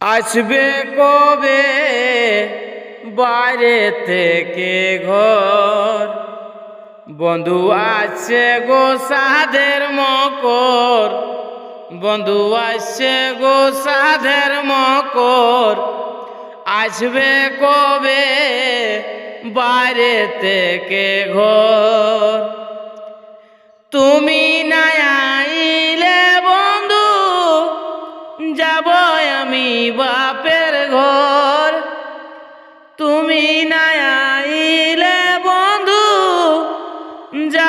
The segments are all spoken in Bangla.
আসবে কবে? বাইরে থেকে ঘর। বন্ধু আছে গো সাধের মকর। বন্ধু আছে গো সাধের মকর। আসবে কবে? বাইরে থেকে ঘর। তুমি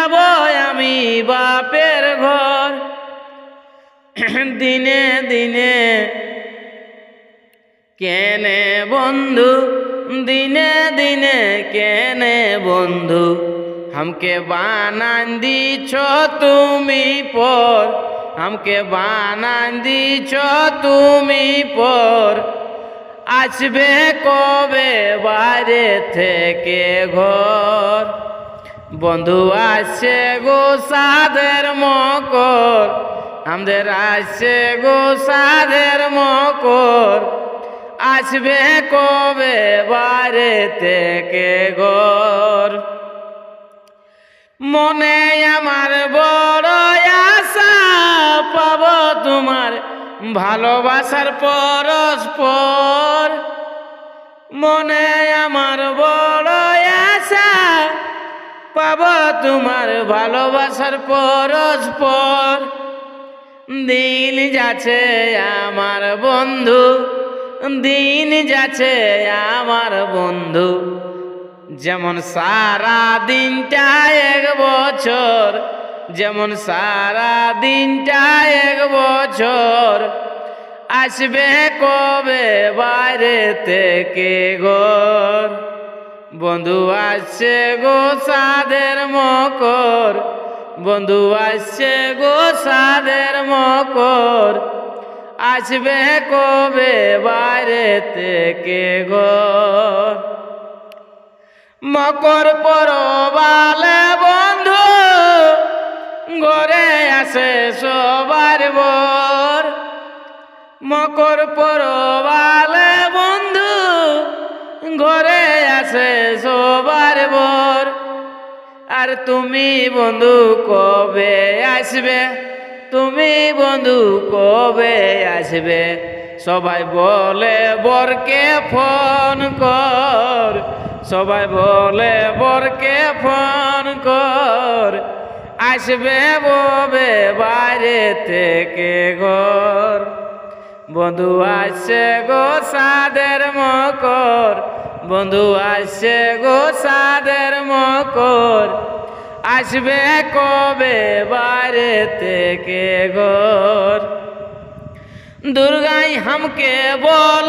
যাব আমি বাপের ঘর দিনে দিনে কেনে বন্ধু দিনে দিনে কেনে বন্ধু हमके বানান দিছ তুমি পর हमके বানান দিছ তুমি পর আসবে কবে বাইরে থেকে ঘর বন্ধু আসছে গো সাধের মকর, আমাদের আসছে গো সাধের মকর। আসবে কবে বাইরে থেকে ঘর? মনে আমার বড় আশা পাব তোমার ভালোবাসার পরস্পর। মনে আমার বড় পাব তোমার ভালোবাসার পরস্পর। দিন যাচ্ছে আমার বন্ধু, দিন যাচ্ছে আমার বন্ধু। যেমন সারা দিনটা এক বছর, যেমন সারা দিনটা এক বছর। আসবে কবে বাইরে থেকে ঘর? বন্ধু আসছে গো সাদের মকর। বন্ধু আসছে গো সাদের মকর। আসবে কবে বাইরে থেকে ঘর মকর পরবালে বন্ধু, ঘরে আসে সবার বর। মকর পরবালে বন্ধু, ঘরে আসে সবার বর আর তুমি বন্ধু কবে আসবে? তুমি বন্ধু কবে আসবে? সবাই বলে, বরকে ফোন কর। সবাই বলে, বরকে ফোন কর। আসবে ববে বাইরে থেকে ঘর। বন্ধু আসছে গো সাদের মকর। বন্ধু আসছে গো সাদের মকর। আসবে কবে বারে থেকে গোর দুর্গাই হামকে বলে